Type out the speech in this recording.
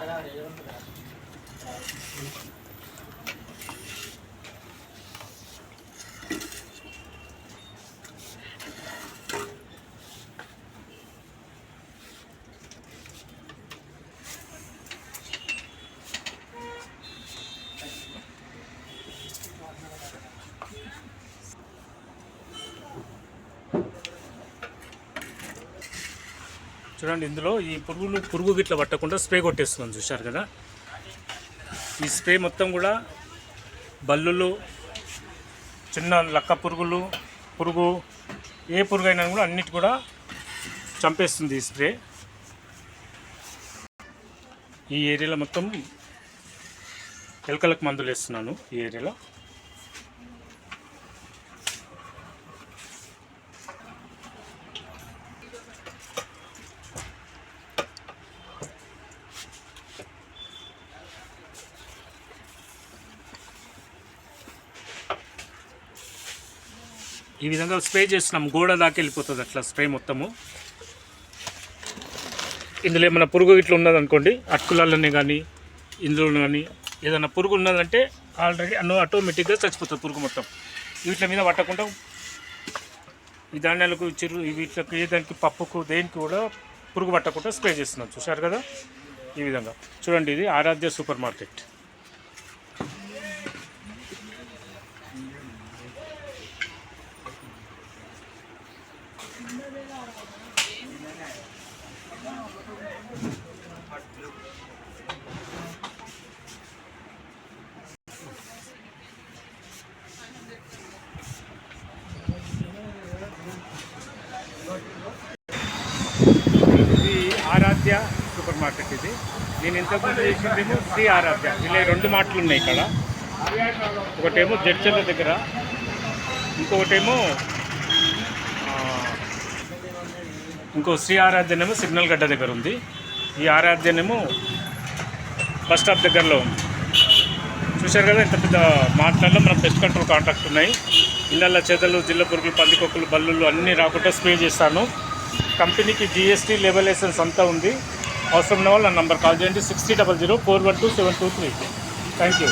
아 라, 내이름쓰 지. చూడండి ఇందులో ఈ పురుగులు పురుగు గిట్ల పట్టకుండా స్ప్రే కొట్టేస్తున్నాం చూశారు కదా? ఈ స్ప్రే మొత్తం కూడా బల్లులు చిన్న లక్క పురుగులు పురుగు ఏ పురుగు అయినా కూడా అన్నిటి కూడా చంపేస్తుంది ఈ స్ప్రే. ఈ ఏరియాలో మొత్తం ఎలకలకు మందులు వేస్తున్నాను ఈ ఏరియాలో. ఈ విధంగా స్ప్రే చేస్తున్నాం. గోడ దాకా వెళ్ళిపోతుంది అట్లా స్ప్రే మొత్తము. ఇందులో ఏమైనా పురుగు ఇట్లా ఉన్నదనుకోండి అటుకులలోనే కానీ ఇందులో కానీ ఏదైనా పురుగు ఉన్నదంటే ఆల్రెడీ అన్నో ఆటోమేటిక్గా చచ్చిపోతుంది పురుగు మొత్తం. వీటి మీద పట్టకుండా ఈ ధాన్యాలకు చిరు వీటికి దానికి పప్పుకు దేనికి కూడా పురుగు పట్టకుండా స్ప్రే చేస్తున్నాం. చూశారు కదా? ఈ విధంగా. చూడండి ఇది ఆరాధ్య సూపర్ మార్కెట్ ఇది ఆరాధ్య సూపర్ మార్కెట్ ఇది. నేను ఇంతకుముందు చేసిందేమో శ్రీ ఆరాధ్య. ఇలా రెండు మాటలు ఉన్నాయి ఇక్కడ. ఒకటేమో జడ్చర్ల దగ్గర. ఇంకొకటేమో ఇంకో శ్రీ ఆరాధ్యనేమో సిగ్నల్ గడ్డ దగ్గర ఉంది. ఈ ఆరాధ్యనేమో బస్ స్టాప్ దగ్గరలో ఉంది. చూశారు కదా ఇంత పెద్ద మాటలలో మనం పెస్ట్ కంట్రోల్ కాంటాక్ట్ ఉన్నాయి. ఇళ్ళల్లో చేతలు జిల్ల పురుగులు పందికొక్కులు బల్లులు అన్నీ రాకుండా స్ప్రే చేస్తాను. కంపెనీకి జిఎస్టీ లేబర్ లైసెన్స్ అంతా ఉంది. అవసరం ఉన్న వాళ్ళు నా నంబర్ కాల్ చేయండి. Sixty double zero four one two seven two three thank you